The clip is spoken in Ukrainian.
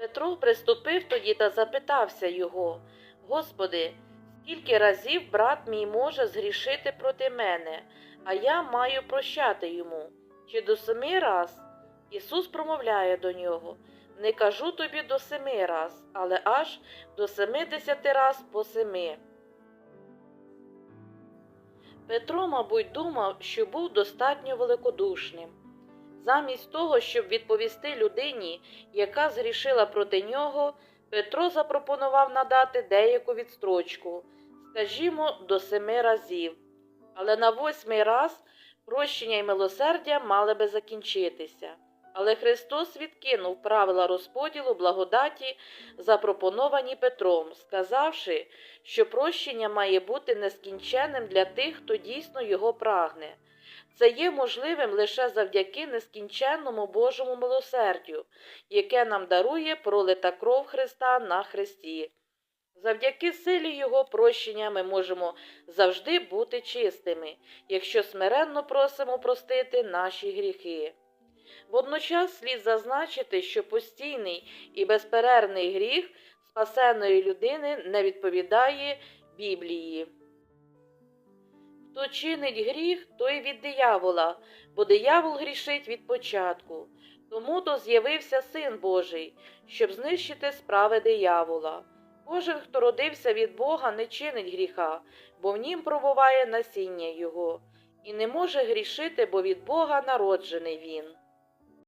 Петро приступив тоді та запитався його Господи, скільки разів брат мій може згрішити проти мене, а я маю прощати йому? Чи до семи раз? Ісус промовляє до нього Не кажу тобі до семи раз, але аж до семидесяти раз по семи. Петро, мабуть, думав, що був достатньо великодушним. Замість того, щоб відповісти людині, яка згрішила проти нього, Петро запропонував надати деяку відстрочку, скажімо, до семи разів. Але на восьмий раз прощення й милосердя мали би закінчитися. Але Христос відкинув правила розподілу благодаті, запропоновані Петром, сказавши, що прощення має бути нескінченним для тих, хто дійсно його прагне. Це є можливим лише завдяки нескінченному Божому милосердю, яке нам дарує пролита кров Христа на Христі. Завдяки силі Його прощення ми можемо завжди бути чистими, якщо смиренно просимо простити наші гріхи. Водночас слід зазначити, що постійний і безперервний гріх спасеної людини не відповідає Біблії. Хто чинить гріх, той від диявола, бо диявол грішить від початку. Тому то з'явився Син Божий, щоб знищити справи диявола. Кожен, хто родився від Бога, не чинить гріха, бо в нім пробуває насіння Його, і не може грішити, бо від Бога народжений він.